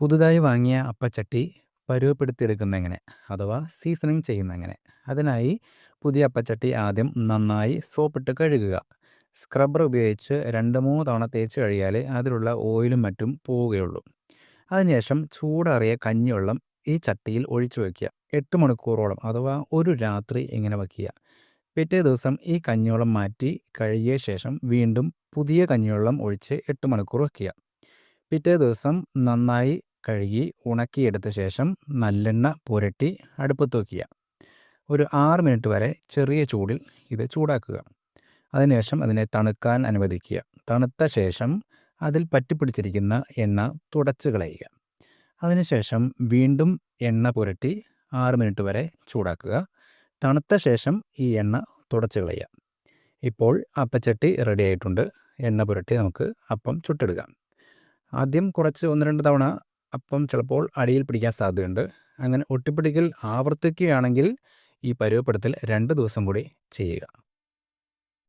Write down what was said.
പുതുതായി വാങ്ങിയ അപ്പച്ചട്ടി പരുവപ്പെടുത്തിയെടുക്കുന്ന എങ്ങനെ? അഥവാ സീസണിങ് ചെയ്യുന്ന എങ്ങനെ? അതിനായി പുതിയ അപ്പച്ചട്ടി ആദ്യം നന്നായി സോപ്പിട്ട് കഴുകുക. സ്ക്രബ്ബർ ഉപയോഗിച്ച് രണ്ട് മൂന്ന് തവണ തേച്ച് കഴിയാൽ അതിലുള്ള ഓയിലും മറ്റും പോവുകയുള്ളൂ. അതിനുശേഷം ചൂടാറിയ കഞ്ഞിവെള്ളം ഈ ചട്ടിയിൽ ഒഴിച്ചു വയ്ക്കുക എട്ട് മണിക്കൂറോളം അഥവാ ഒരു രാത്രി ഇങ്ങനെ വയ്ക്കുക പിറ്റേ ദിവസം ഈ കഞ്ഞിവെള്ളം മാറ്റി കഴുകിയ ശേഷം വീണ്ടും പുതിയ കഞ്ഞിവെള്ളം ഒഴിച്ച് എട്ട് മണിക്കൂർ വയ്ക്കുക പിറ്റേ ദിവസം നന്നായി കഴുകി ഉണക്കിയെടുത്ത ശേഷം നല്ലെണ്ണ പുരട്ടി അടുപ്പത്ത് വയ്ക്കുക. ഒരു ആറ് മിനിറ്റ് വരെ ചെറിയ ചൂടിൽ ഇത് ചൂടാക്കുക. അതിനുശേഷം അതിനെ തണുക്കാൻ അനുവദിക്കുക. തണുത്ത ശേഷം അതിൽ പറ്റിപ്പിടിച്ചിരിക്കുന്ന എണ്ണ തുടച്ച് കളയുക. അതിനുശേഷം വീണ്ടും എണ്ണ പുരട്ടി ആറ് മിനിറ്റ് വരെ ചൂടാക്കുക. തണുത്ത ശേഷം ഈ എണ്ണ തുടച്ച് കളയുക. ഇപ്പോൾ അപ്പച്ചട്ടി റെഡി ആയിട്ടുണ്ട്. എണ്ണ പുരട്ടി നമുക്ക് അപ്പം ചുട്ടെടുക്കാം. ആദ്യം കുറച്ച് ഒന്ന് രണ്ട് തവണ അപ്പം ചിലപ്പോൾ അടിയിൽ പിടിക്കാൻ സാധ്യതയുണ്ട്. അങ്ങനെ ഒട്ടിപ്പിടിക്കൽ ആവർത്തിക്കുകയാണെങ്കിൽ ഈ പരുവപ്പെടുത്തൽ രണ്ട് ദിവസം കൂടി ചെയ്യുക.